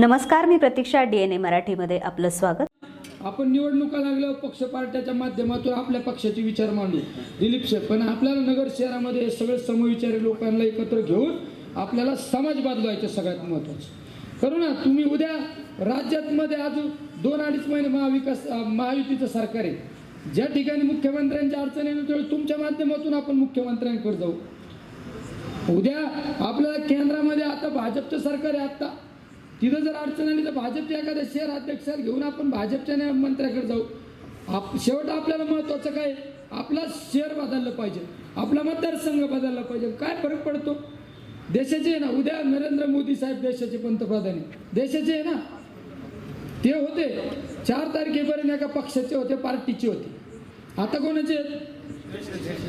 नमस्कार मी प्रतीक्षा D N A मराठीमध्ये आपलं स्वागत. आपण निवडणुका लागल्यावर पक्ष पार्ट्याच्या माध्यमातून आपल्या पक्षाचे विचार मांडू. दिलीप शेठ पण आपल्याला नगर शहरामध्ये सगळे समविचारी लोकांना एकत्र घेऊन आपल्याला समाज बदलवायचं सगळ्यात महत्वाचं करू ना तुम्ही उद्या राज्यात मध्ये अजून दोन अडीच महिने महाविकास महायुतीचं सरकार आहे. ज्या ठिकाणी मुख्यमंत्र्यांच्या अडचणी येईल त्यावेळी तुमच्या माध्यमातून आपण मुख्यमंत्र्यांकडे जाऊ. उद्या आपल्याला केंद्रामध्ये आता भाजपचं सरकार आहे आता तिथं जर अडचण आली तर भाजपच्या एखाद्या शहर अध्यक्षाला घेऊन आपण भाजपच्या मंत्र्याकडे जाऊ. आप शेवट आपल्याला महत्वाचं काय? आपला शहर बदललं पाहिजे. आपला मतदारसंघ बदलला पाहिजे. काय फरक पडतो? देशाचे आहे ना उद्या नरेंद्र मोदी साहेब देशाचे पंतप्रधान आहे देशाचे आहे ना? ते होते. चार तारखेपर्यंत एका पक्षाचे होते पार्टीचे होते. आता कोणाचे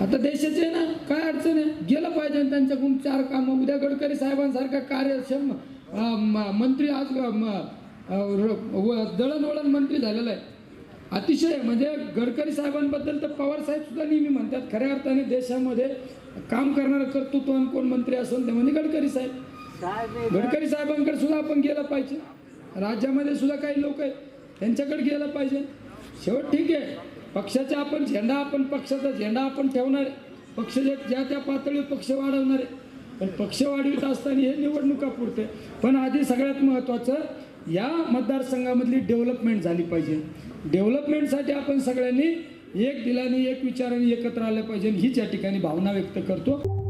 आता देशाचे आहे ना? काय अडचण आहे? गेलं पाहिजे आणि त्यांच्याकडून चार कामं. उद्या गडकरी साहेबांसारखा कार्यक्षम मंत्री आज व- दळणवळण मंत्री झालेला आहे. अतिशय म्हणजे गडकरी साहेबांबद्दल तर पवार साहेब सुद्धा नेहमी म्हणतात खऱ्या अर्थाने देशामध्ये काम करणारं कर्तृत्व कोण मंत्री असेल ते म्हणजे गडकरी साहेब. गडकरी साहेबांकडे सुद्धा आपण गेलं पाहिजे. राज्यामध्ये सुद्धा काही लोक आहेत त्यांच्याकडे गेलं पाहिजे. शेवट ठीक आहे पक्षाचा आपण झेंडा आपण पक्षाचा झेंडा आपण ठेवणार आहे. पक्ष ज्या त्या पातळीवर पक्ष वाढवणार आहे. पण पक्ष वाढवित असताना हे निवडणुका पुरते. पण आधी सगळ्यात महत्त्वाचं या मतदारसंघामधली डेव्हलपमेंट झाली पाहिजे. डेव्हलपमेंटसाठी आपण सगळ्यांनी एक दिलाने एक विचाराने एकत्र आलं पाहिजे. हीच या ठिकाणी भावना व्यक्त करतो.